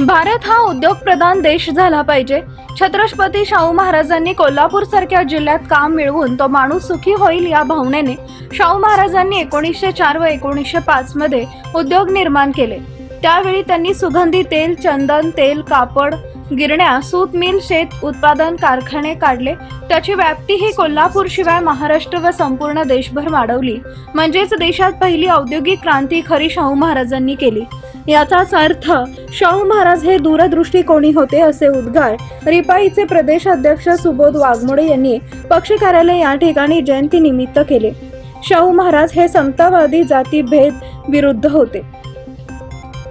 भारत हा उद्योगप्रधान देश झाला पाहिजे. छत्रपती शाहू महाराजांनी कोल्हापूर सारख्या जिल्ह्यात काम मिळवून तो माणूस सुखी होईल या भावनेने शाहू महाराजांनी एकोणीसशे चार व एकोणीसशे पाच मध्ये उद्योग निर्माण केले. त्यावेळी त्यांनी सुगंधी तेल चंदन तेल कापड गिरण्या सूत मिल शेत उत्पादन कारखाने काढले. त्याची व्याप्ती ही कोल्हापूर शिवाय महाराष्ट्र व संपूर्ण देशभर वाढवली. म्हणजेच देशात पहिली औद्योगिक क्रांती खरी शाहू महाराजांनी केली. याचाच अर्थ शाहू महाराज हे दूरदृष्टिकोनी होते असे उद्गार रिपाईचे प्रदेश अध्यक्ष सुबोध वाघमोडे यांनी पक्ष कार्यालय या ठिकाणी जयंती निमित्त केले. शाहू महाराज हे समतावादी जातीभेद विरुद्ध होते.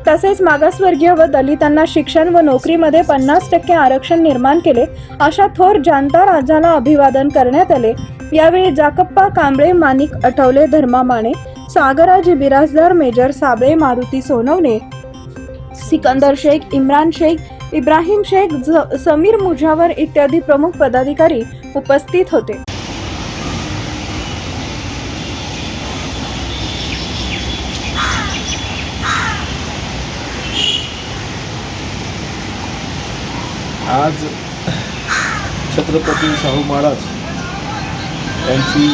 तसेच मागासवर्गीय व दलितांना शिक्षण व नोकरीमध्ये पन्नास टक्के आरक्षण निर्माण केले अशा थोर जानता राजाला अभिवादन करण्यात आले. यावेळी जाकप्पा कांबळे मानिक आठवले धर्मा माने सागराजी बिराजदार मेजर साबळे मारुती सोनवणे सिकंदर शेख इम्रान शेख इब्राहिम शेख समीर मुजावर इत्यादी प्रमुख पदाधिकारी उपस्थित होते. आज छत्रपती शाहू महाराज यांची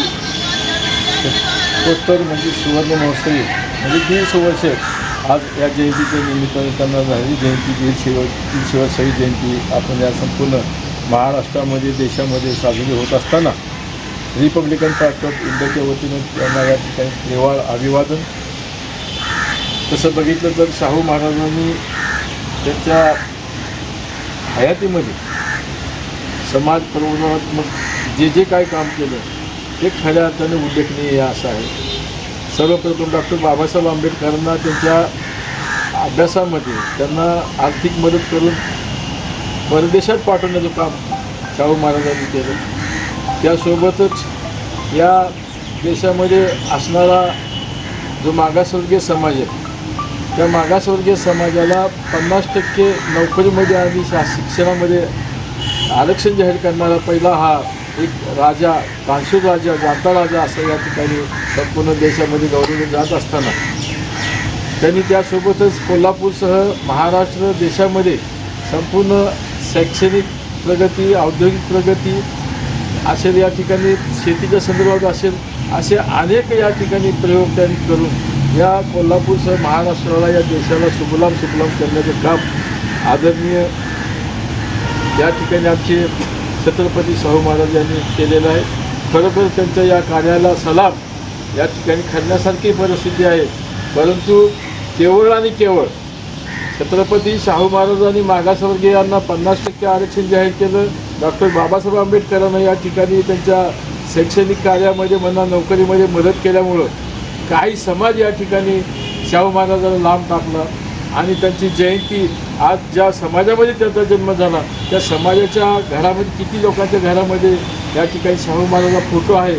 उत्तर म्हणजे सुवर्ण महोत्सवी म्हणजे दीडशे वर्ष आज या जयंतीच्या निमित्ताने त्यांना झालेली जयंती दीडशे वर दीडशे जयंती आपण या संपूर्ण महाराष्ट्रामध्ये देशामध्ये साजरी होत असताना रिपब्लिकन पार्टी ऑफ इंडियाच्या वतीनं त्यांना या ठिकाणी केवळ अभिवादन. तसं बघितलं तर शाहू महाराजांनी त्यांच्या हयातीमध्ये समाज प्रबोधनात्मक जे जे काय काम केलं एक खऱ्या अर्थाने उल्लेखनीय असं आहे. सर्वप्रथम डॉक्टर बाबासाहेब आंबेडकरांना त्यांच्या अभ्यासामध्ये त्यांना आर्थिक मदत करून परदेशात पाठवण्याचं काम शाहू महाराजांनी केलं. त्यासोबतच या देशामध्ये असणारा जो मागासवर्गीय समाज आहे त्या मागासवर्गीय समाजाला पन्नास टक्के नोकरीमध्ये आणि शा शिक्षणामध्ये आरक्षण जाहीर करणारा पहिला हा एक राजा कांशूर राजा जाता राजा असं या ठिकाणी संपूर्ण देशामध्ये गौरवले जात असताना त्यांनी त्यासोबतच कोल्हापूरसह महाराष्ट्र देशामध्ये संपूर्ण शैक्षणिक प्रगती औद्योगिक प्रगती असेल या ठिकाणी शेतीच्या संदर्भात असेल असे अनेक या ठिकाणी प्रयोग त्यांनी करून या कोल्हापूरसह महाराष्ट्राला या देशाला सुबलाम सुबलाम करण्याचं काम आदरणीय या ठिकाणी आमचे छत्रपती शाहू महाराज यांनी केलेलं आहे. खरोखर त्यांच्या या कार्याला सलाम या ठिकाणी खरण्यासारखी परिस्थिती आहे. परंतु केवळ आणि केवळ छत्रपती शाहू महाराजांनी मागासवर्गीयांना पन्नास टक्के आरक्षण जाहीर केलं. डॉक्टर बाबासाहेब आंबेडकरांना या ठिकाणी त्यांच्या शैक्षणिक कार्यामध्ये म्हणा नोकरीमध्ये मदत केल्यामुळं काही समाज या ठिकाणी शाहू महाराजांना लांब टाकला आणि त्यांची जयंती आज ज्या समाजामध्ये त्यांचा जन्म झाला त्या समाजाच्या घरामध्ये किती लोकांच्या घरामध्ये या ठिकाणी शाहू महाराजा फोटो आहे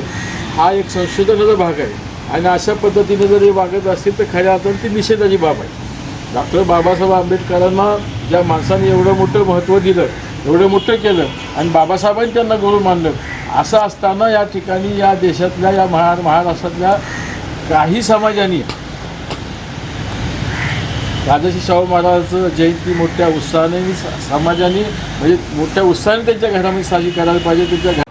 हा एक संशोधनाचा भाग आहे. आणि अशा पद्धतीने जर हे वागत असतील तर खऱ्या अर्थाने ती निषेधाची बाब आहे. डॉक्टर बाबासाहेब आंबेडकरांना ज्या माणसाने एवढं मोठं महत्त्व दिलं एवढं मोठं केलं आणि बाबासाहेबांनी त्यांना गुरु मानलं असं असताना या ठिकाणी या देशातल्या या महा महाराष्ट्रातल्या काही समाजांनी राजर्षी शाहू महाराजांचं जयंती मोठ्या उत्साहाने स- समाजाने म्हणजे मोठ्या उत्साहाने त्यांच्या घरामध्ये साजरी करायला पाहिजे त्यांच्या